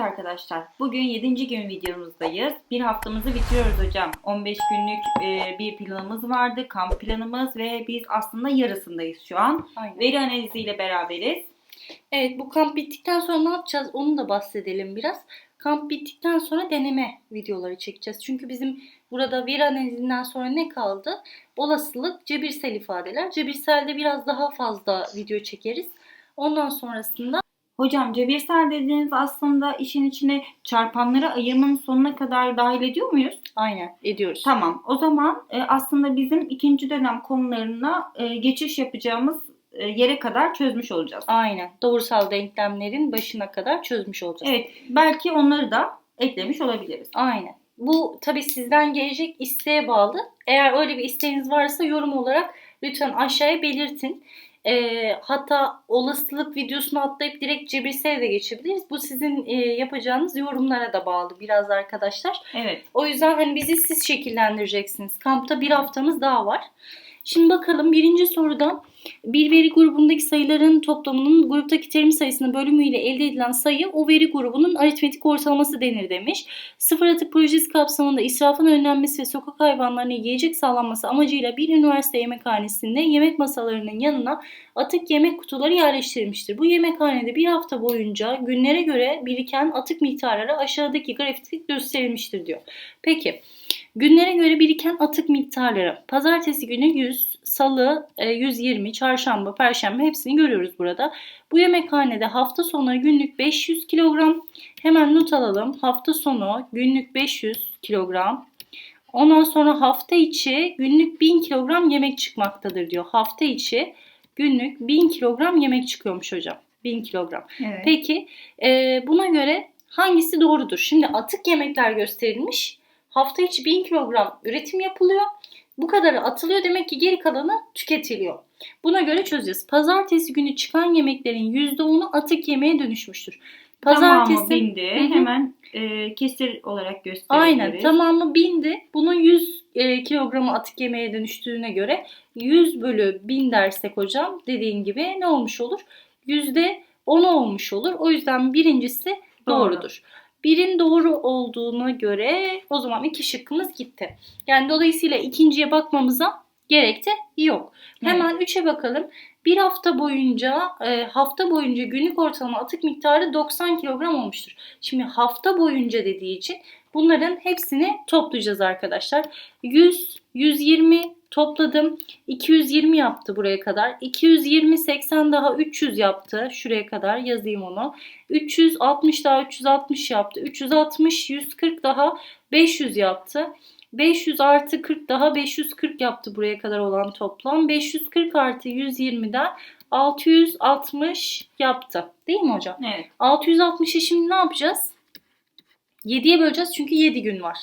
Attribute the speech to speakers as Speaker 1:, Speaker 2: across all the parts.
Speaker 1: arkadaşlar, bugün 7. gün videomuzdayız. Bir haftamızı bitiriyoruz hocam. 15 günlük e, bir planımız vardı, kamp planımız ve biz aslında yarısındayız şu an.
Speaker 2: Aynen.
Speaker 1: Veri analiziyle beraberiz.
Speaker 2: Evet bu kamp bittikten sonra ne yapacağız onu da bahsedelim biraz. Kamp bittikten sonra deneme videoları çekeceğiz. Çünkü bizim burada veri analizinden sonra ne kaldı? Olasılık, cebirsel ifadeler. Cebirselde biraz daha fazla video çekeriz. Ondan sonrasında
Speaker 1: Hocam cebirsel dediğiniz aslında işin içine çarpanları ayırmanın sonuna kadar dahil ediyor muyuz?
Speaker 2: aynen ediyoruz.
Speaker 1: Tamam. O zaman e, aslında bizim ikinci dönem konularına e, geçiş yapacağımız e, yere kadar çözmüş olacağız.
Speaker 2: Aynen. Doğrusal denklemlerin başına kadar çözmüş olacağız.
Speaker 1: Evet. Belki onları da eklemiş olabiliriz.
Speaker 2: Aynen. Bu tabii sizden gelecek isteğe bağlı. Eğer öyle bir isteğiniz varsa yorum olarak lütfen aşağıya belirtin. Ee, hatta olasılık videosunu atlayıp direkt cebirsel de geçebiliriz. Bu sizin e, yapacağınız yorumlara da bağlı biraz arkadaşlar.
Speaker 1: Evet.
Speaker 2: O yüzden hani bizi siz şekillendireceksiniz. Kampta bir haftamız daha var. Şimdi bakalım birinci soruda bir veri grubundaki sayıların toplamının gruptaki terim sayısının bölümüyle elde edilen sayı o veri grubunun aritmetik ortalaması denir demiş. Sıfır atık projesi kapsamında israfın önlenmesi ve sokak hayvanlarına yiyecek sağlanması amacıyla bir üniversite yemekhanesinde yemek masalarının yanına atık yemek kutuları yerleştirilmiştir. Bu yemekhanede bir hafta boyunca günlere göre biriken atık miktarları aşağıdaki grafikte gösterilmiştir diyor. Peki günlere göre biriken atık miktarları pazartesi günü 100, salı e, 120, çarşamba, perşembe hepsini görüyoruz burada. Bu yemekhanede hafta sonları günlük 500 kilogram. Hemen not alalım. Hafta sonu günlük 500 kilogram. Ondan sonra hafta içi günlük 1000 kilogram yemek çıkmaktadır diyor. Hafta içi günlük 1000 kilogram yemek çıkıyormuş hocam. 1000 kilogram.
Speaker 1: Evet.
Speaker 2: Peki e, buna göre hangisi doğrudur? Şimdi atık yemekler gösterilmiş. Hafta içi 1000 kilogram üretim yapılıyor. Bu kadarı atılıyor demek ki geri kalanı tüketiliyor. Buna göre çözeceğiz. Pazartesi günü çıkan yemeklerin %10'u atık yemeğe dönüşmüştür.
Speaker 1: Pazartesi
Speaker 2: Pazartesi
Speaker 1: bindi.
Speaker 2: Hı hı.
Speaker 1: Hemen e, kesir olarak gösterebiliriz.
Speaker 2: Aynen tamamı bindi. Bunun 100 e, kilogramı atık yemeğe dönüştüğüne göre 100 bölü 1000 dersek hocam dediğin gibi ne olmuş olur? Yüzde 10 olmuş olur. O yüzden birincisi
Speaker 1: Doğru.
Speaker 2: Birin doğru olduğuna göre o zaman iki şıkkımız gitti. Yani dolayısıyla ikinciye bakmamıza gerek de yok. Hemen 3'e bakalım. Bir hafta boyunca e, hafta boyunca günlük ortalama atık miktarı 90 kilogram olmuştur. Şimdi hafta boyunca dediği için bunların hepsini toplayacağız arkadaşlar. 100, 120 topladım. 220 yaptı buraya kadar. 220, 80 daha 300 yaptı. Şuraya kadar yazayım onu. 360 daha 360 yaptı. 360, 140 daha 500 yaptı. 500 artı 40 daha 540 yaptı buraya kadar olan toplam. 540 artı 120'den 660 yaptı. Değil mi hocam?
Speaker 1: Evet.
Speaker 2: 660'ı şimdi ne yapacağız? 7'ye böleceğiz çünkü 7 gün var.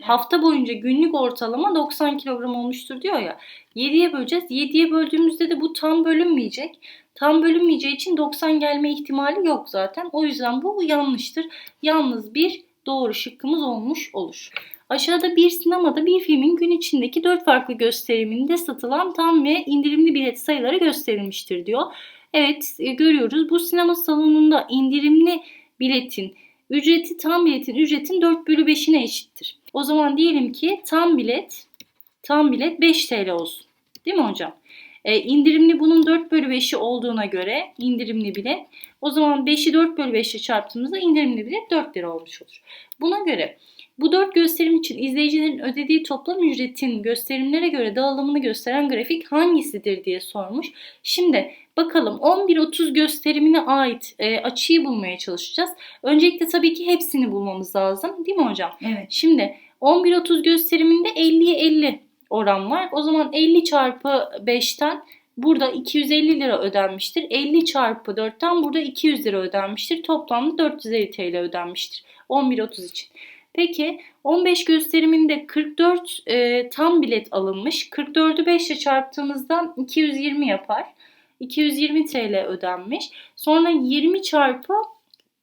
Speaker 2: Hafta boyunca günlük ortalama 90 kilogram olmuştur diyor ya. 7'ye böleceğiz. 7'ye böldüğümüzde de bu tam bölünmeyecek. Tam bölünmeyeceği için 90 gelme ihtimali yok zaten. O yüzden bu yanlıştır. Yalnız bir doğru şıkkımız olmuş olur. Aşağıda bir sinemada bir filmin gün içindeki dört farklı gösteriminde satılan tam ve indirimli bilet sayıları gösterilmiştir diyor. Evet e, görüyoruz. Bu sinema salonunda indirimli biletin ücreti tam biletin ücretin 4 bölü 5'ine eşittir. O zaman diyelim ki tam bilet tam bilet 5 TL olsun. Değil mi hocam? E, indirimli bunun 4 bölü 5'i olduğuna göre indirimli bilet o zaman 5'i 4 bölü 5'e çarptığımızda indirimli bilet 4 lira olmuş olur. Buna göre bu dört gösterim için izleyicilerin ödediği toplam ücretin gösterimlere göre dağılımını gösteren grafik hangisidir diye sormuş. Şimdi bakalım 11.30 gösterimine ait e, açıyı bulmaya çalışacağız. Öncelikle tabii ki hepsini bulmamız lazım değil mi hocam?
Speaker 1: Evet.
Speaker 2: Şimdi 11.30 gösteriminde 50'ye 50 oran var. O zaman 50 çarpı 5'ten burada 250 lira ödenmiştir. 50 çarpı 4'ten burada 200 lira ödenmiştir. Toplamda 450 TL ödenmiştir. 11.30 için. Peki 15 gösteriminde 44 e, tam bilet alınmış. 44'ü 5 ile çarptığımızda 220 yapar. 220 TL ödenmiş. Sonra 20 çarpı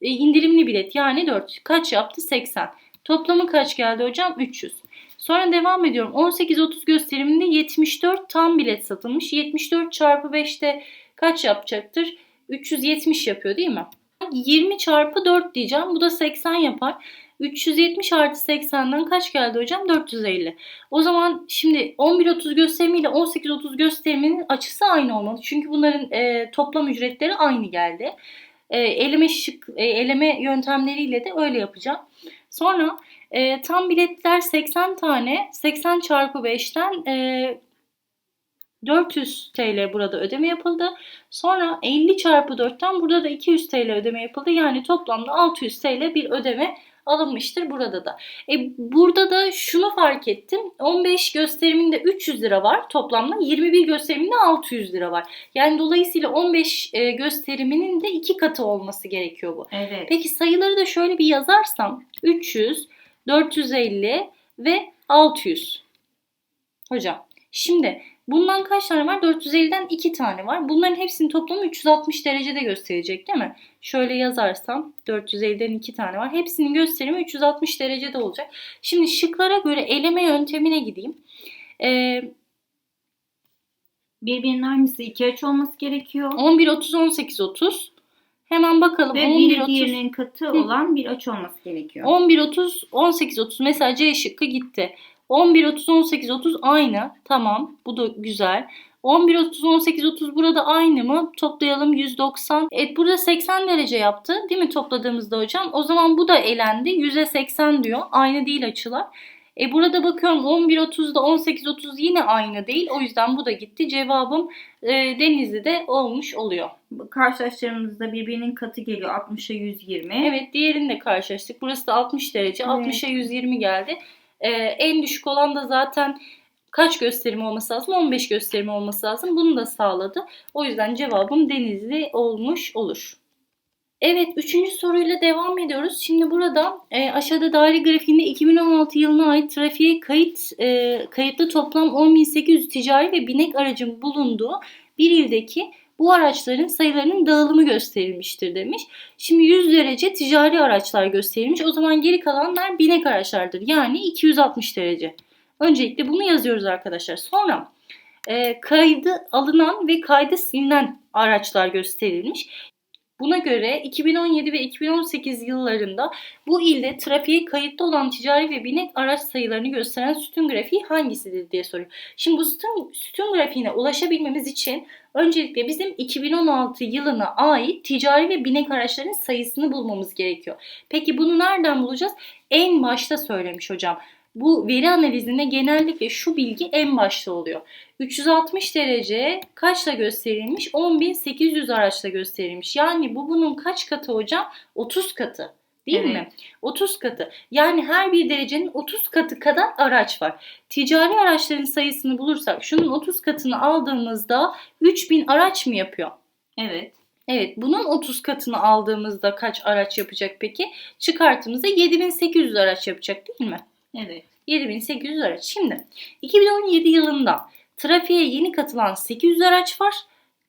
Speaker 2: e, indirimli bilet yani 4. Kaç yaptı? 80. Toplamı kaç geldi hocam? 300. Sonra devam ediyorum. 18-30 gösteriminde 74 tam bilet satılmış. 74 çarpı 5'te kaç yapacaktır? 370 yapıyor değil mi? 20 çarpı 4 diyeceğim. Bu da 80 yapar. 370 artı 80'den kaç geldi hocam? 450. O zaman şimdi 11.30 gösterimi ile 18.30 gösteriminin açısı aynı olmalı. Çünkü bunların e, toplam ücretleri aynı geldi. E, eleme şık, e, eleme yöntemleriyle de öyle yapacağım. Sonra e, tam biletler 80 tane. 80 çarpı 5'ten e, 400 TL burada ödeme yapıldı. Sonra 50 çarpı 4'ten burada da 200 TL ödeme yapıldı. Yani toplamda 600 TL bir ödeme alınmıştır burada da. E, burada da şunu fark ettim. 15 gösteriminde 300 lira var toplamda. 21 gösteriminde 600 lira var. Yani dolayısıyla 15 e, gösteriminin de iki katı olması gerekiyor bu.
Speaker 1: Evet.
Speaker 2: Peki sayıları da şöyle bir yazarsam 300, 450 ve 600. Hocam şimdi bundan kaç tane var? 450'den 2 tane var. Bunların hepsinin toplamı 360 derecede gösterecek değil mi? Şöyle yazarsam 450'den 2 tane var. Hepsinin gösterimi 360 derecede olacak. Şimdi şıklara göre eleme yöntemine gideyim. Ee,
Speaker 1: Birbirinin hangisi iki aç olması gerekiyor.
Speaker 2: 11, 30, 18, 30. Hemen bakalım.
Speaker 1: Ve
Speaker 2: 11,
Speaker 1: biri
Speaker 2: 30.
Speaker 1: diğerinin katı
Speaker 2: Hı.
Speaker 1: olan bir aç olması gerekiyor.
Speaker 2: 11 30 18 30 mesela C şıkkı gitti. 11 30 18 30 aynı. Tamam. Bu da güzel. 11 30 18 30 burada aynı mı? Toplayalım 190. Evet burada 80 derece yaptı. Değil mi topladığımızda hocam? O zaman bu da elendi. 100'e 80 diyor. Aynı değil açılar. E burada bakıyorum 11 30'da 18 30 yine aynı değil. O yüzden bu da gitti. Cevabım e, Denizli'de olmuş oluyor.
Speaker 1: Karşılaştırdığımızda birbirinin katı geliyor 60'a 120.
Speaker 2: Evet diğerini de karşılaştık. Burası da 60 derece.
Speaker 1: Evet.
Speaker 2: 60'a 120 geldi. Ee, en düşük olan da zaten kaç gösterim olması lazım? 15 gösterim olması lazım. Bunu da sağladı. O yüzden cevabım Denizli olmuş olur. Evet, üçüncü soruyla devam ediyoruz. Şimdi burada e, aşağıda daire grafiğinde 2016 yılına ait trafiğe kayıt e, kayıtlı toplam 10.800 ticari ve binek aracın bulunduğu bir ildeki bu araçların sayılarının dağılımı gösterilmiştir demiş. Şimdi 100 derece ticari araçlar gösterilmiş. O zaman geri kalanlar binek araçlardır. Yani 260 derece. Öncelikle bunu yazıyoruz arkadaşlar. Sonra e, kaydı alınan ve kaydı silinen araçlar gösterilmiş. Buna göre 2017 ve 2018 yıllarında bu ilde trafiğe kayıtlı olan ticari ve binek araç sayılarını gösteren sütun grafiği hangisidir diye soruyor. Şimdi bu sütun, sütun grafiğine ulaşabilmemiz için öncelikle bizim 2016 yılına ait ticari ve binek araçların sayısını bulmamız gerekiyor. Peki bunu nereden bulacağız? En başta söylemiş hocam. Bu veri analizinde genellikle şu bilgi en başta oluyor. 360 derece kaçla gösterilmiş? 10.800 araçla gösterilmiş. Yani bu bunun kaç katı hocam? 30 katı. Değil
Speaker 1: Evet.
Speaker 2: mi? 30 katı. Yani her bir derecenin 30 katı kadar araç var. Ticari araçların sayısını bulursak şunun 30 katını aldığımızda 3000 araç mı yapıyor?
Speaker 1: Evet.
Speaker 2: Evet bunun 30 katını aldığımızda kaç araç yapacak peki? Çıkartımızda 7800 araç yapacak değil mi?
Speaker 1: Evet.
Speaker 2: 7800 araç. Şimdi 2017 yılında trafiğe yeni katılan 800 araç var.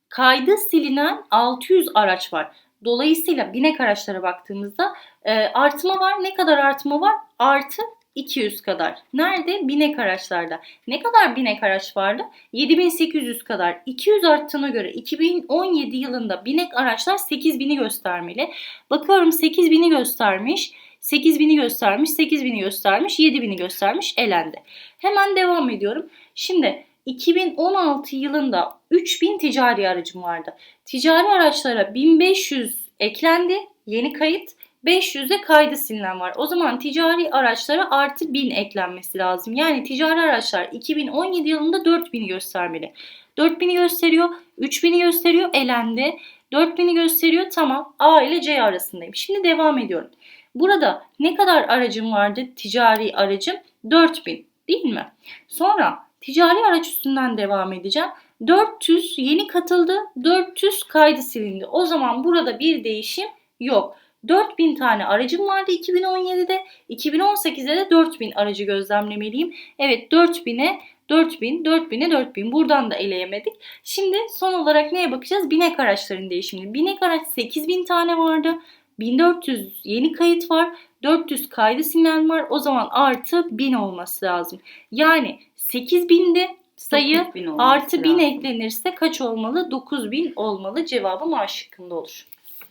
Speaker 2: Kaydı silinen 600 araç var. Dolayısıyla binek araçlara baktığımızda e, artma var. Ne kadar artma var? Artı 200 kadar. Nerede? Binek araçlarda. Ne kadar binek araç vardı? 7800 kadar. 200 arttığına göre 2017 yılında binek araçlar 8000'i göstermeli. Bakıyorum 8000'i göstermiş. 8000'i göstermiş, 8000'i göstermiş, 7000'i göstermiş, elendi. Hemen devam ediyorum. Şimdi 2016 yılında 3000 ticari aracım vardı. Ticari araçlara 1500 eklendi, yeni kayıt. 500'de kaydı silinen var. O zaman ticari araçlara artı 1000 eklenmesi lazım. Yani ticari araçlar 2017 yılında 4000'i göstermeli. 4000'i gösteriyor, 3000'i gösteriyor, elendi. 4000'i gösteriyor, tamam. A ile C arasındayım. Şimdi devam ediyorum. Burada ne kadar aracım vardı? Ticari aracım 4000 değil mi? Sonra ticari araç üstünden devam edeceğim. 400 yeni katıldı. 400 kaydı silindi. O zaman burada bir değişim yok. 4000 tane aracım vardı 2017'de. 2018'de de 4000 aracı gözlemlemeliyim. Evet 4000'e 4000, 4000'e 4000. Buradan da eleyemedik. Şimdi son olarak neye bakacağız? Binek araçların değişimini. Binek araç 8000 tane vardı. 1400 yeni kayıt var. 400 kaydı silinen var. O zaman artı 1000 olması lazım. Yani 8000'de sayı
Speaker 1: 9000 olması
Speaker 2: artı 1000
Speaker 1: lazım.
Speaker 2: eklenirse kaç olmalı? 9000 olmalı. Cevabım A şıkkında olur.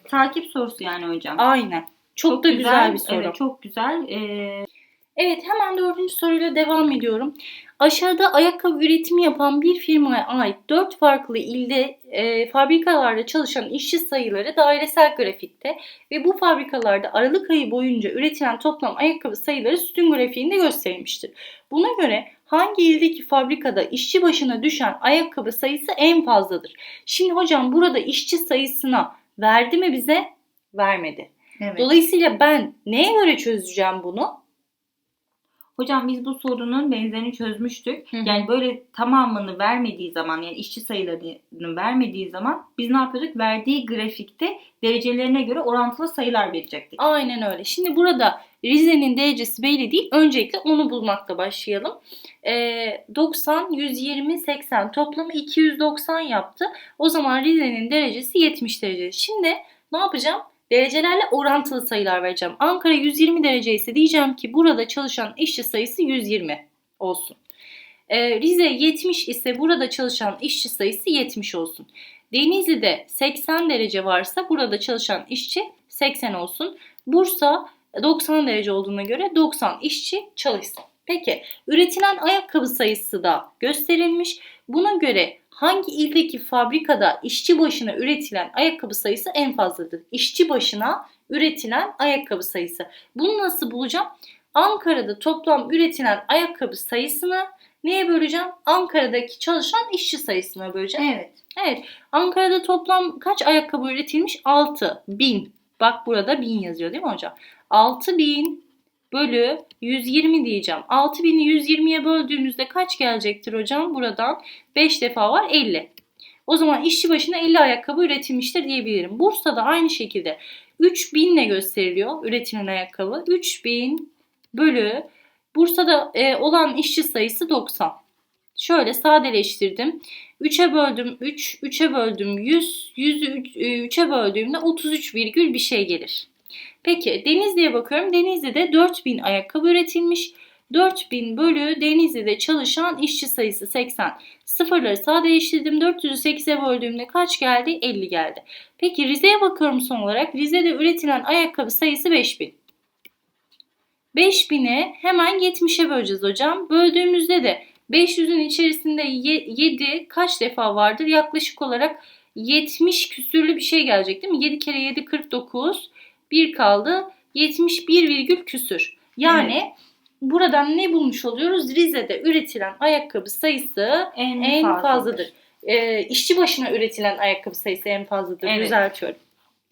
Speaker 1: Takip sorusu yani hocam.
Speaker 2: Aynen. Çok, da güzel, bir soru.
Speaker 1: Evet, çok güzel. Ee,
Speaker 2: Evet hemen dördüncü soruyla devam ediyorum. Aşağıda ayakkabı üretimi yapan bir firmaya ait dört farklı ilde e, fabrikalarda çalışan işçi sayıları dairesel grafikte ve bu fabrikalarda Aralık ayı boyunca üretilen toplam ayakkabı sayıları sütun grafiğinde gösterilmiştir. Buna göre hangi ildeki fabrikada işçi başına düşen ayakkabı sayısı en fazladır? Şimdi hocam burada işçi sayısına verdi mi bize? Vermedi.
Speaker 1: evet.
Speaker 2: Dolayısıyla ben neye göre çözeceğim bunu?
Speaker 1: Hocam biz bu sorunun benzerini çözmüştük.
Speaker 2: Hı hı.
Speaker 1: Yani böyle tamamını vermediği zaman yani işçi sayılarını vermediği zaman biz ne yapıyorduk? Verdiği grafikte derecelerine göre orantılı sayılar verecektik.
Speaker 2: Aynen öyle. Şimdi burada Rize'nin derecesi belli değil. Öncelikle onu bulmakla başlayalım. Ee, 90, 120, 80 toplamı 290 yaptı. O zaman Rize'nin derecesi 70 derece. Şimdi ne yapacağım? Derecelerle orantılı sayılar vereceğim. Ankara 120 derece ise diyeceğim ki burada çalışan işçi sayısı 120 olsun. Ee, Rize 70 ise burada çalışan işçi sayısı 70 olsun. Denizli'de 80 derece varsa burada çalışan işçi 80 olsun. Bursa 90 derece olduğuna göre 90 işçi çalışsın. Peki üretilen ayakkabı sayısı da gösterilmiş. Buna göre hangi ildeki fabrikada işçi başına üretilen ayakkabı sayısı en fazladır? İşçi başına üretilen ayakkabı sayısı. Bunu nasıl bulacağım? Ankara'da toplam üretilen ayakkabı sayısını neye böleceğim? Ankara'daki çalışan işçi sayısına böleceğim.
Speaker 1: Evet.
Speaker 2: Evet. Ankara'da toplam kaç ayakkabı üretilmiş? 6. 1000. Bak burada 1000 yazıyor değil mi hocam? 6000 bölü 120 diyeceğim. 6000'i 120'ye böldüğümüzde kaç gelecektir hocam? Buradan 5 defa var 50. O zaman işçi başına 50 ayakkabı üretilmiştir diyebilirim. Bursa'da aynı şekilde 3000 ile gösteriliyor üretilen ayakkabı. 3000 bölü Bursa'da e, olan işçi sayısı 90. Şöyle sadeleştirdim. 3'e böldüm 3, 3'e böldüm 100, 100'ü 3'e böldüğümde 33 virgül bir şey gelir. Peki Denizli'ye bakıyorum. Denizli'de 4000 ayakkabı üretilmiş. 4000 bölü Denizli'de çalışan işçi sayısı 80. Sıfırları sadeleştirdim. 400'ü 8'e böldüğümde kaç geldi? 50 geldi. Peki Rize'ye bakıyorum son olarak. Rize'de üretilen ayakkabı sayısı 5000. 5000'i hemen 70'e böleceğiz hocam. Böldüğümüzde de 500'ün içerisinde 7 kaç defa vardır? Yaklaşık olarak 70 küsürlü bir şey gelecek değil mi? 7 kere 7 49. 1 kaldı. 71 virgül küsür. Yani buradan ne bulmuş oluyoruz? Rize'de üretilen ayakkabı sayısı
Speaker 1: En,
Speaker 2: en
Speaker 1: fazladır.
Speaker 2: fazladır. Ee, işçi başına üretilen ayakkabı sayısı en fazladır.
Speaker 1: Evet.
Speaker 2: Düzeltiyorum.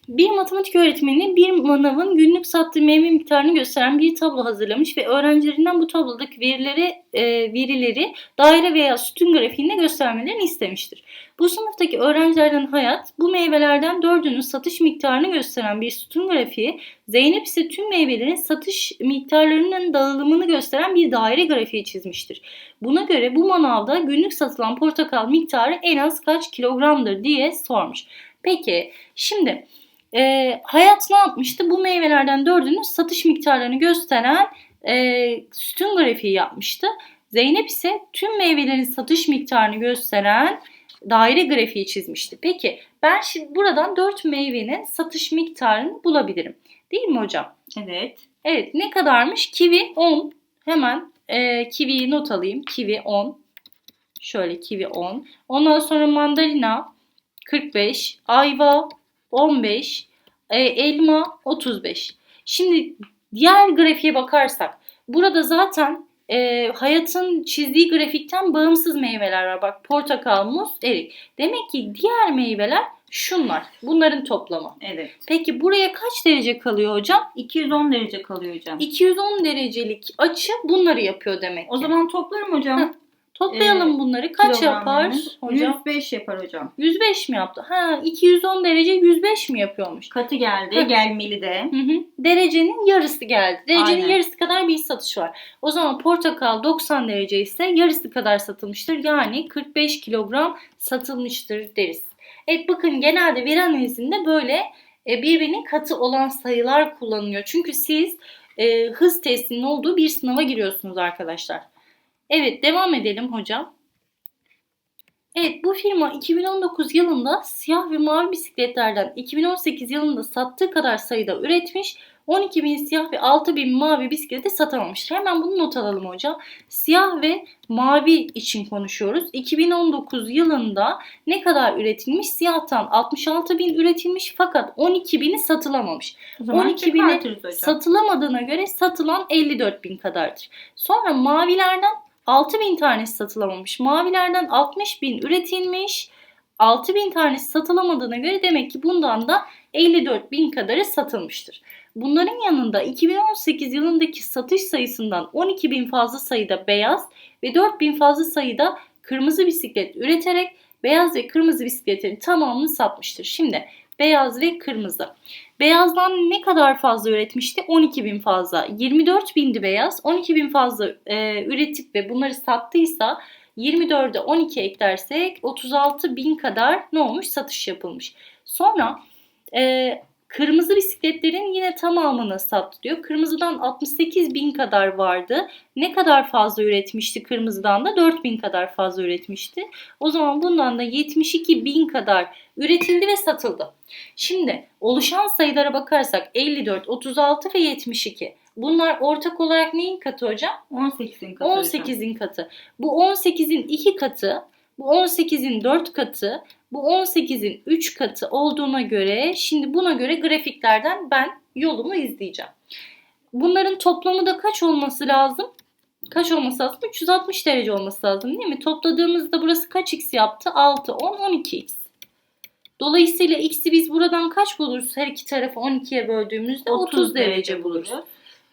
Speaker 2: Bir matematik öğretmeni bir manavın günlük sattığı meyve miktarını gösteren bir tablo hazırlamış ve öğrencilerinden bu tablodaki verileri e, verileri daire veya sütun grafiğinde göstermelerini istemiştir. Bu sınıftaki öğrencilerden Hayat bu meyvelerden dördünün satış miktarını gösteren bir sütun grafiği, Zeynep ise tüm meyvelerin satış miktarlarının dağılımını gösteren bir daire grafiği çizmiştir. Buna göre bu manavda günlük satılan portakal miktarı en az kaç kilogramdır diye sormuş. Peki şimdi e, Hayat ne yapmıştı? Bu meyvelerden dördünün satış miktarlarını gösteren e, sütun grafiği yapmıştı. Zeynep ise tüm meyvelerin satış miktarını gösteren daire grafiği çizmişti. Peki ben şimdi buradan 4 meyvenin satış miktarını bulabilirim. Değil mi hocam?
Speaker 1: Evet.
Speaker 2: Evet ne kadarmış? Kivi 10. Hemen e, kiviyi not alayım. Kivi 10. Şöyle kivi 10. Ondan sonra mandalina 45. Ayva 15. e, elma 35. Şimdi diğer grafiğe bakarsak burada zaten e, hayatın çizdiği grafikten bağımsız meyveler var. Bak portakal, muz, erik. Demek ki diğer meyveler şunlar. Bunların toplamı.
Speaker 1: Evet.
Speaker 2: Peki buraya kaç derece kalıyor hocam?
Speaker 1: 210 derece kalıyor hocam.
Speaker 2: 210 derecelik açı bunları yapıyor demek ki.
Speaker 1: O zaman toplarım hocam.
Speaker 2: Heh, Toplayalım
Speaker 1: Ee,
Speaker 2: bunları. Kaç yapar hocam?
Speaker 1: 105 yapar hocam.
Speaker 2: 105 mi yaptı? Ha 210 derece 105 mi yapıyormuş?
Speaker 1: Katı geldi.
Speaker 2: Heh.
Speaker 1: Gelmeli de.
Speaker 2: Hı hı. Derecenin yarısı geldi. Derecenin
Speaker 1: Aynen.
Speaker 2: yarısı kadar bir satış var. O zaman portakal 90 derece ise yarısı kadar satılmıştır. Yani 45 kilogram satılmıştır deriz. Evet bakın genelde veri analizinde böyle e, birbirinin katı olan sayılar kullanılıyor. Çünkü siz e, hız testinin olduğu bir sınava giriyorsunuz arkadaşlar. Evet devam edelim hocam. Evet bu firma 2019 yılında siyah ve mavi bisikletlerden 2018 yılında sattığı kadar sayıda üretmiş. 12 bin siyah ve 6 bin mavi bisikleti satamamıştır. Hemen bunu not alalım hocam. Siyah ve mavi için konuşuyoruz. 2019 yılında ne kadar üretilmiş? Siyahtan 66 bin üretilmiş fakat 12 bini satılamamış.
Speaker 1: O zaman
Speaker 2: 12 bine
Speaker 1: çıkartırız hocam.
Speaker 2: Satılamadığına göre satılan 54 bin kadardır. Sonra mavilerden 6 bin tanesi satılamamış. Mavilerden 60 bin üretilmiş. 6 bin tanesi satılamadığına göre demek ki bundan da 54 bin kadarı satılmıştır. Bunların yanında 2018 yılındaki satış sayısından 12 bin fazla sayıda beyaz ve 4 bin fazla sayıda kırmızı bisiklet üreterek beyaz ve kırmızı bisikletlerin tamamını satmıştır. Şimdi beyaz ve kırmızı. Beyazdan ne kadar fazla üretmişti? 12 bin fazla. 24 bindi beyaz. 12 bin fazla e, üretip ve bunları sattıysa 24'e 12 eklersek 36 bin kadar ne olmuş? Satış yapılmış. Sonra e, kırmızı bisikletlerin yine tamamını sattı diyor. Kırmızıdan 68 bin kadar vardı. Ne kadar fazla üretmişti kırmızıdan da? 4 bin kadar fazla üretmişti. O zaman bundan da 72 bin kadar üretildi ve satıldı. Şimdi oluşan sayılara bakarsak 54, 36 ve 72. Bunlar ortak olarak neyin katı hocam?
Speaker 1: 18'in katı hocam.
Speaker 2: 18'in katı. Bu 18'in 2 katı, bu 18'in 4 katı, bu 18'in 3 katı olduğuna göre şimdi buna göre grafiklerden ben yolumu izleyeceğim. Bunların toplamı da kaç olması lazım? Kaç olması lazım? 360 derece olması lazım değil mi? Topladığımızda burası kaç x yaptı? 6, 10, 12x. Dolayısıyla x'i biz buradan kaç buluruz? Her iki tarafı 12'ye böldüğümüzde 30, derece buluruz.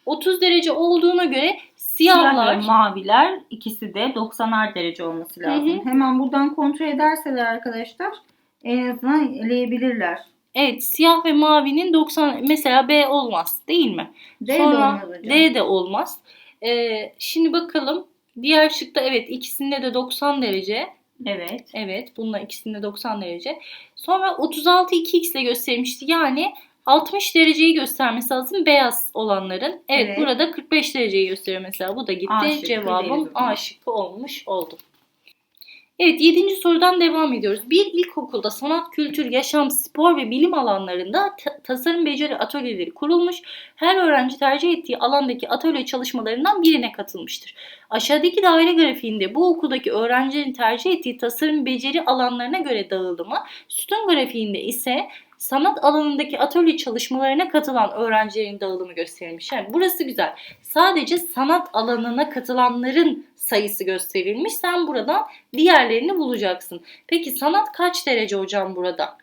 Speaker 2: 30 derece olduğuna göre
Speaker 1: Siyahlar
Speaker 2: siyahlar
Speaker 1: ve maviler ikisi de 90'ar derece olması lazım.
Speaker 2: Hı hı.
Speaker 1: Hemen buradan kontrol ederseler arkadaşlar en azından eleyebilirler.
Speaker 2: evet siyah ve mavinin 90 mesela B olmaz değil mi?
Speaker 1: D de
Speaker 2: Sonra
Speaker 1: olmaz hocam.
Speaker 2: D de olmaz. Ee, şimdi bakalım diğer şıkta evet ikisinde de 90 derece.
Speaker 1: Evet.
Speaker 2: Evet bununla ikisinde 90 derece. Sonra 36 2x ile göstermişti. Yani 60 dereceyi göstermesi lazım beyaz olanların. Evet,
Speaker 1: Evet.
Speaker 2: burada 45 dereceyi gösteriyor mesela. Bu da gitti.
Speaker 1: A
Speaker 2: Cevabım A şıkkı olmuş oldu. Evet 7. sorudan devam ediyoruz. Bir ilkokulda sanat, kültür, yaşam, spor ve bilim alanlarında ta- tasarım beceri atölyeleri kurulmuş. Her öğrenci tercih ettiği alandaki atölye çalışmalarından birine katılmıştır. Aşağıdaki daire grafiğinde bu okuldaki öğrencilerin tercih ettiği tasarım beceri alanlarına göre dağılımı, sütun grafiğinde ise sanat alanındaki atölye çalışmalarına katılan öğrencilerin dağılımı gösterilmiş. Yani burası güzel. Sadece sanat alanına katılanların sayısı gösterilmiş. Sen buradan diğerlerini bulacaksın. Peki sanat kaç derece hocam burada?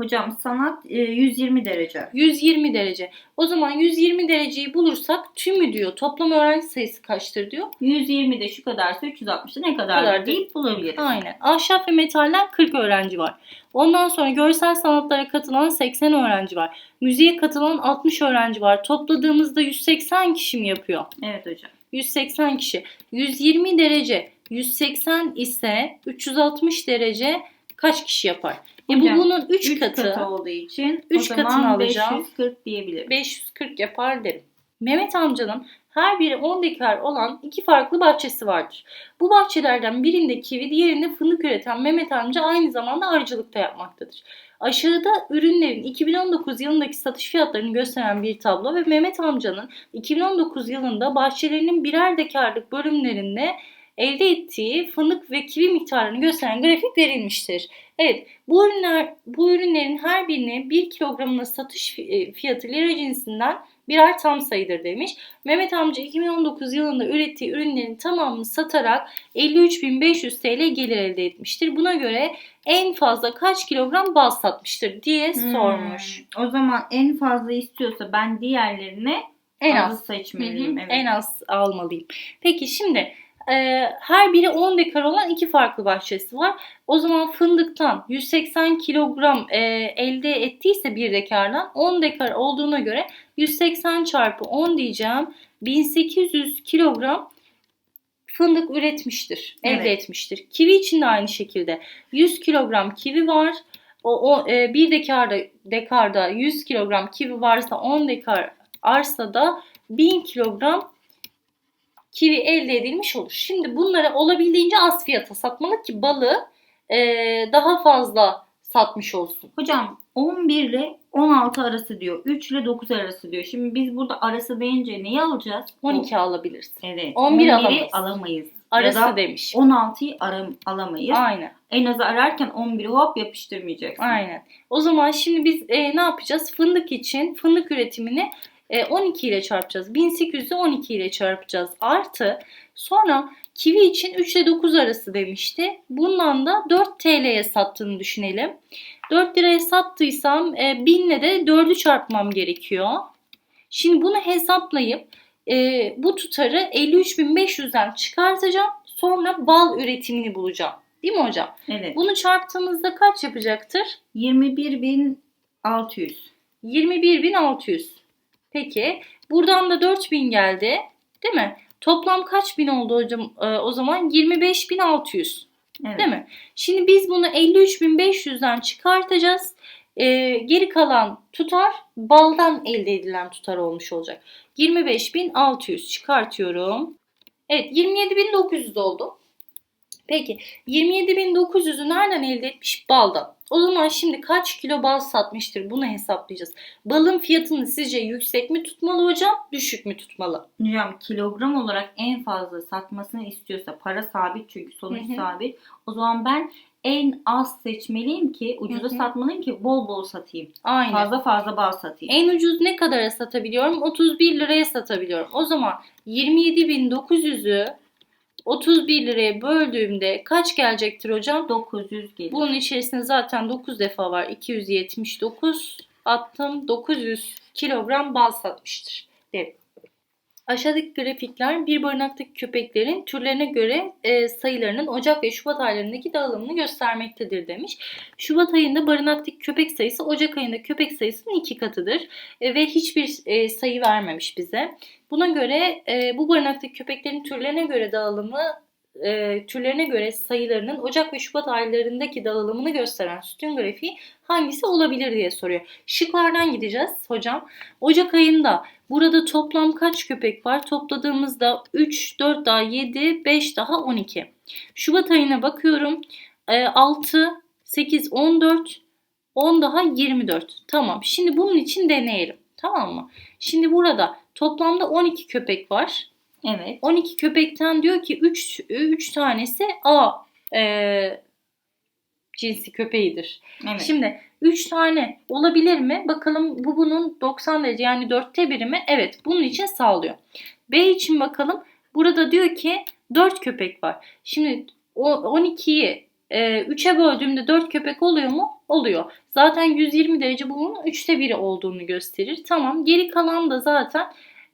Speaker 1: Hocam sanat e, 120 derece.
Speaker 2: 120 derece. O zaman 120 dereceyi bulursak tümü diyor. Toplam öğrenci sayısı kaçtır diyor.
Speaker 1: 120 de şu kadarsa 360'da ne kadar
Speaker 2: Kadar
Speaker 1: deyip bulabiliriz.
Speaker 2: Aynen. Ahşap ve metalden 40 öğrenci var. Ondan sonra görsel sanatlara katılan 80 öğrenci var. Müziğe katılan 60 öğrenci var. Topladığımızda 180 kişi mi yapıyor?
Speaker 1: Evet hocam.
Speaker 2: 180 kişi. 120 derece 180 ise 360 derece kaç kişi yapar? E bu
Speaker 1: Hocam,
Speaker 2: bunun 3
Speaker 1: 3
Speaker 2: katı.
Speaker 1: katı olduğu için
Speaker 2: Üç
Speaker 1: o
Speaker 2: katını
Speaker 1: zaman
Speaker 2: alacağım.
Speaker 1: 540 diyebilirim.
Speaker 2: 540 yapar derim. Mehmet amcanın her biri 10 dekar olan iki farklı bahçesi vardır. Bu bahçelerden birinde kivi, diğerinde fındık üreten Mehmet amca aynı zamanda arıcılık da yapmaktadır. Aşağıda ürünlerin 2019 yılındaki satış fiyatlarını gösteren bir tablo ve Mehmet amcanın 2019 yılında bahçelerinin birer dekarlık bölümlerinde elde ettiği fındık ve kivi miktarını gösteren grafik verilmiştir. Evet, bu ürünler bu ürünlerin her birine 1 kilogramına satış e, fiyatı lira cinsinden birer tam sayıdır demiş. Mehmet amca 2019 yılında ürettiği ürünlerin tamamını satarak 53.500 TL gelir elde etmiştir. Buna göre en fazla kaç kilogram bal satmıştır diye
Speaker 1: Hmm,
Speaker 2: sormuş.
Speaker 1: O zaman en fazla istiyorsa ben diğerlerine
Speaker 2: En
Speaker 1: az
Speaker 2: az.
Speaker 1: seçmeliyim. Evet.
Speaker 2: En az almalıyım. Peki şimdi e, her biri 10 dekar olan iki farklı bahçesi var. O zaman fındıktan 180 kilogram e, elde ettiyse bir dekardan 10 dekar olduğuna göre 180 çarpı 10 diyeceğim. 1800 kilogram fındık üretmiştir, elde
Speaker 1: Evet.
Speaker 2: etmiştir. Kivi için de aynı şekilde 100 kilogram kivi var. O, o e, bir dekarda dekarda 100 kilogram kivi varsa 10 dekar arsada 1000 kilogram kivi elde edilmiş olur. Şimdi bunları olabildiğince az fiyata satmalı ki balı e, daha fazla satmış olsun.
Speaker 1: Hocam 11 ile 16 arası diyor. 3 ile 9 arası diyor. Şimdi biz burada arası deyince neyi alacağız?
Speaker 2: 12 alabilirsin.
Speaker 1: Evet.
Speaker 2: 11
Speaker 1: 11'i
Speaker 2: alamayız.
Speaker 1: alamayız.
Speaker 2: Arası
Speaker 1: ya da
Speaker 2: demiş.
Speaker 1: 16'yı aram- alamayız.
Speaker 2: Aynen.
Speaker 1: En azı ararken 11'i hop yapıştırmayacaksın.
Speaker 2: Aynen. O zaman şimdi biz e, ne yapacağız? Fındık için fındık üretimini 12 ile çarpacağız. 1800'ü 12 ile çarpacağız. Artı sonra kivi için 3 ile 9 arası demişti. Bundan da 4 TL'ye sattığını düşünelim. 4 liraya sattıysam e, 1000 ile de 4'ü çarpmam gerekiyor. Şimdi bunu hesaplayıp e, bu tutarı 53.500'den çıkartacağım. Sonra bal üretimini bulacağım. Değil mi hocam?
Speaker 1: Evet.
Speaker 2: Bunu çarptığımızda kaç yapacaktır?
Speaker 1: 21.600.
Speaker 2: 21.600. Peki buradan da 4000 geldi. Değil mi? Toplam kaç bin oldu hocam? Ee, o zaman 25.600.
Speaker 1: Evet.
Speaker 2: Değil mi? Şimdi biz bunu 53.500'den çıkartacağız. Ee, geri kalan tutar baldan elde edilen tutar olmuş olacak. 25.600 çıkartıyorum. Evet 27.900 oldu. Peki 27.900'ü nereden elde etmiş? Baldan. O zaman şimdi kaç kilo bal satmıştır bunu hesaplayacağız. Balın fiyatını sizce yüksek mi tutmalı hocam? Düşük mü tutmalı?
Speaker 1: Hocam kilogram olarak en fazla satmasını istiyorsa para sabit çünkü sonuç
Speaker 2: Hı hı.
Speaker 1: sabit. O zaman ben en az seçmeliyim ki ucuza
Speaker 2: Hı hı.
Speaker 1: satmalıyım ki bol bol satayım.
Speaker 2: Aynen.
Speaker 1: Fazla fazla bal satayım.
Speaker 2: En ucuz ne kadara satabiliyorum? 31 liraya satabiliyorum. O zaman 27.900'ü 31 liraya böldüğümde kaç gelecektir hocam?
Speaker 1: 900 gelir.
Speaker 2: Bunun içerisinde zaten 9 defa var. 279 attım. 900 kilogram bal satmıştır. Evet. Aşağıdaki grafikler bir barınaktaki köpeklerin türlerine göre e, sayılarının Ocak ve Şubat aylarındaki dağılımını göstermektedir demiş. Şubat ayında barınaktaki köpek sayısı Ocak ayında köpek sayısının iki katıdır E, ve hiçbir e, sayı vermemiş bize. Buna göre e, bu barınaktaki köpeklerin türlerine göre dağılımı e, türlerine göre sayılarının Ocak ve Şubat aylarındaki dağılımını gösteren sütun grafiği hangisi olabilir diye soruyor. Şıklardan gideceğiz hocam. Ocak ayında burada toplam kaç köpek var? Topladığımızda 3, 4 daha 7, 5 daha 12. Şubat ayına bakıyorum. E, 6, 8, 14, 10 daha 24. Tamam. Şimdi bunun için deneyelim. Tamam mı? Şimdi burada toplamda 12 köpek var.
Speaker 1: Evet.
Speaker 2: 12 köpekten diyor ki 3 3 tanesi A e, cinsi köpeğidir.
Speaker 1: Evet.
Speaker 2: Şimdi 3 tane olabilir mi? Bakalım bu bunun 90 derece yani dörtte biri mi? Evet bunun için sağlıyor. B için bakalım. Burada diyor ki 4 köpek var. Şimdi o 12'yi e, 3'e böldüğümde 4 köpek oluyor mu? Oluyor. Zaten 120 derece bunun 3'te biri olduğunu gösterir. Tamam geri kalan da zaten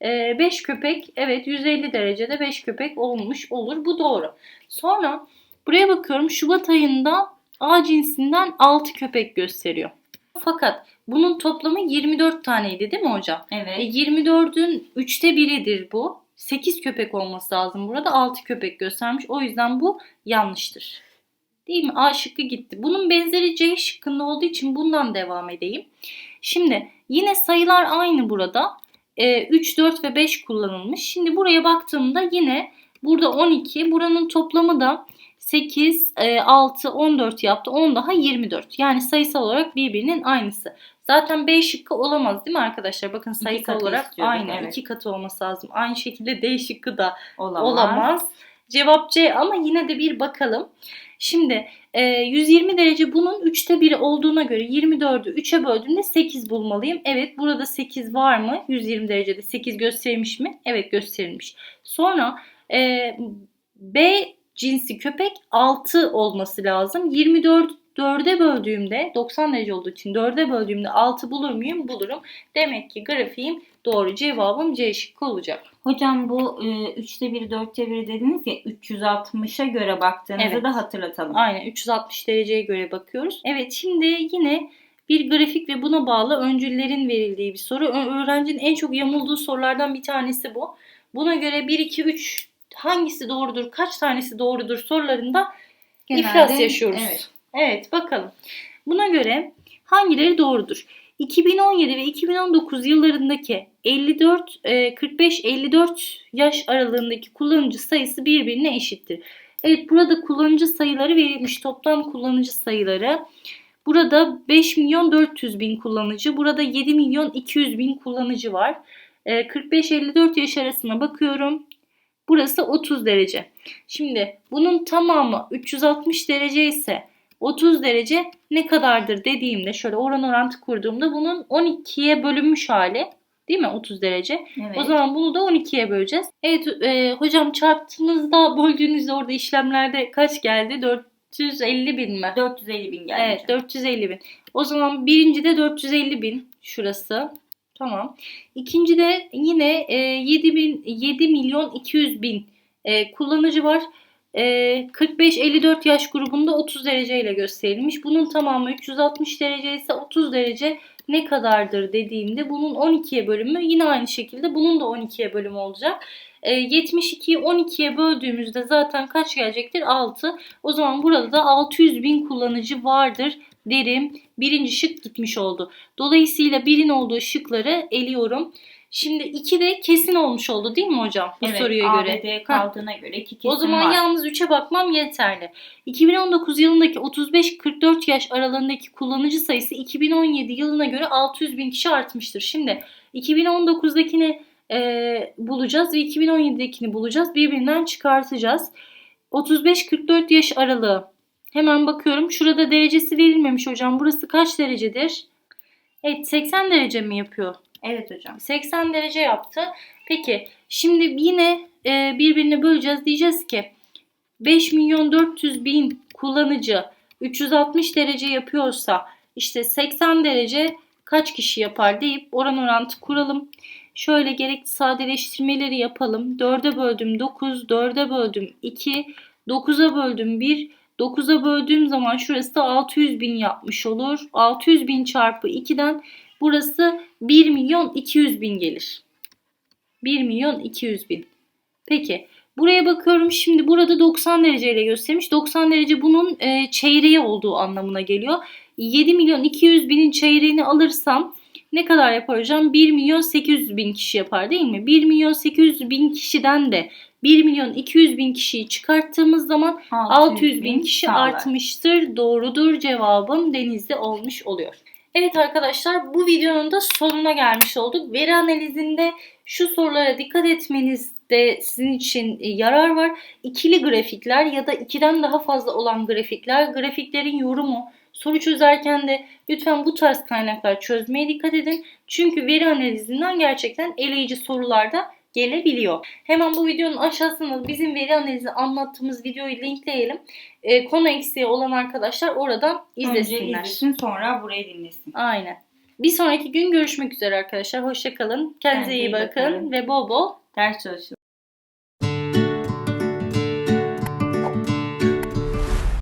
Speaker 2: 5 köpek evet 150 derecede 5 köpek olmuş olur. Bu doğru. Sonra buraya bakıyorum Şubat ayında A cinsinden 6 köpek gösteriyor. Fakat bunun toplamı 24 taneydi değil mi hocam? E,
Speaker 1: Evet.
Speaker 2: 24'ün 3'te biridir bu. 8 köpek olması lazım. Burada 6 köpek göstermiş. O yüzden bu yanlıştır. Değil mi? A şıkkı gitti. Bunun benzeri C şıkkında olduğu için bundan devam edeyim. Şimdi yine sayılar aynı burada. Ee, 3, 4 ve 5 kullanılmış. Şimdi buraya baktığımda yine burada 12. Buranın toplamı da 8, e, 6, 14 yaptı. 10 daha 24. Yani sayısal olarak birbirinin aynısı. Zaten B şıkkı olamaz değil mi arkadaşlar? Bakın sayısal olarak aynı.
Speaker 1: evet.
Speaker 2: iki katı olması lazım. Aynı şekilde D şıkkı da
Speaker 1: Olamaz.
Speaker 2: olamaz. Cevap C ama yine de bir bakalım. Şimdi e, 120 derece bunun 3'te biri olduğuna göre 24'ü 3'e böldüğümde 8 bulmalıyım. Evet burada 8 var mı? 120 derecede 8 gösterilmiş mi? Evet gösterilmiş. Sonra e, B cinsi köpek 6 olması lazım. 24 4'e böldüğümde 90 derece olduğu için 4'e böldüğümde 6 bulur muyum? Bulurum. Demek ki grafiğim doğru. Cevabım C şıkkı olacak.
Speaker 1: Hocam bu e, üçte biri, dörtte biri dediniz ya 360'a göre baktığınızı
Speaker 2: Evet.
Speaker 1: da hatırlatalım.
Speaker 2: Aynen 360 dereceye göre bakıyoruz. Evet şimdi yine bir grafik ve buna bağlı öncüllerin verildiği bir soru. Öğrencinin en çok yamulduğu sorulardan bir tanesi bu. Buna göre 1, 2, 3 hangisi doğrudur, kaç tanesi doğrudur sorularında iflas yaşıyoruz.
Speaker 1: Evet.
Speaker 2: Evet bakalım. Buna göre hangileri doğrudur? 2017 ve 2019 yıllarındaki 54 e, 45 54 yaş aralığındaki kullanıcı sayısı birbirine eşittir. Evet burada kullanıcı sayıları verilmiş. Toplam kullanıcı sayıları. Burada 5 milyon 400 bin kullanıcı. Burada 7 milyon 200 bin kullanıcı var. Ee, 45-54 yaş arasına bakıyorum. Burası 30 derece. Şimdi bunun tamamı 360 derece ise 30 derece ne kadardır dediğimde şöyle oran orantı kurduğumda bunun 12'ye bölünmüş hali değil mi 30 derece?
Speaker 1: Evet.
Speaker 2: O zaman bunu da 12'ye böleceğiz. Evet e, hocam çarptığınızda böldüğünüzde orada işlemlerde kaç geldi? 450 bin mi?
Speaker 1: 450 bin geldi.
Speaker 2: Evet 450 bin. O zaman birinci de 450 bin şurası. Tamam. İkinci de yine e, 7, bin, 7 milyon 200 bin e, kullanıcı var. E, 45-54 yaş grubunda 30 dereceyle gösterilmiş. Bunun tamamı 360 derece ise 30 derece ne kadardır dediğimde bunun 12'ye bölümü yine aynı şekilde bunun da 12'ye bölümü olacak. E, 72'yi 12'ye böldüğümüzde zaten kaç gelecektir? 6. O zaman burada da 600 bin kullanıcı vardır derim. Birinci şık gitmiş oldu. Dolayısıyla birin olduğu şıkları eliyorum. Şimdi 2 de kesin olmuş oldu değil mi hocam? Bu
Speaker 1: evet,
Speaker 2: soruya
Speaker 1: A
Speaker 2: göre. Heh.
Speaker 1: kaldığına göre iki kesim
Speaker 2: O zaman
Speaker 1: var.
Speaker 2: yalnız 3'e bakmam yeterli. 2019 yılındaki 35-44 yaş aralığındaki kullanıcı sayısı 2017 yılına göre 600 bin kişi artmıştır. Şimdi 2019'dakini e, bulacağız ve 2017'dekini bulacağız. Birbirinden çıkartacağız. 35-44 yaş aralığı. Hemen bakıyorum. Şurada derecesi verilmemiş hocam. Burası kaç derecedir? Evet 80 derece mi yapıyor?
Speaker 1: Evet hocam.
Speaker 2: 80 derece yaptı. Peki şimdi yine e, birbirini böleceğiz. Diyeceğiz ki 5 milyon 400 bin kullanıcı 360 derece yapıyorsa işte 80 derece kaç kişi yapar deyip oran orantı kuralım. Şöyle gerekli sadeleştirmeleri yapalım. 4'e böldüm 9, 4'e böldüm 2, 9'a böldüm 1, 9'a böldüğüm zaman şurası da 600 bin yapmış olur. 600 bin çarpı 2'den burası 1 milyon 200 bin gelir. 1 milyon 200 bin. Peki buraya bakıyorum şimdi burada 90 dereceyle göstermiş. 90 derece bunun e, çeyreği olduğu anlamına geliyor. 7 milyon 200 binin çeyreğini alırsam ne kadar yapar hocam? 1 milyon 800 bin kişi yapar değil mi? 1 milyon 800 bin kişiden de 1 milyon 200 bin kişiyi çıkarttığımız zaman 600 bin kişi
Speaker 1: sağlar.
Speaker 2: artmıştır. Doğrudur cevabım denizde olmuş oluyor. Evet arkadaşlar bu videonun da sonuna gelmiş olduk. Veri analizinde şu sorulara dikkat etmenizde sizin için e, yarar var. İkili grafikler ya da ikiden daha fazla olan grafikler, grafiklerin yorumu, soru çözerken de lütfen bu tarz kaynaklar çözmeye dikkat edin. Çünkü veri analizinden gerçekten eleyici sorular da gelebiliyor. Hemen bu videonun aşağısına bizim veri analizi anlattığımız videoyu linkleyelim. Ee, konu eksiği olan arkadaşlar oradan
Speaker 1: Önce
Speaker 2: izlesinler.
Speaker 1: izlesin sonra burayı dinlesin.
Speaker 2: Aynen. Bir sonraki gün görüşmek üzere arkadaşlar. Hoşçakalın. Kendinize
Speaker 1: Kendinize
Speaker 2: iyi
Speaker 1: iyi
Speaker 2: bakın
Speaker 1: bakın.
Speaker 2: ve bol bol
Speaker 1: Ders çalışın.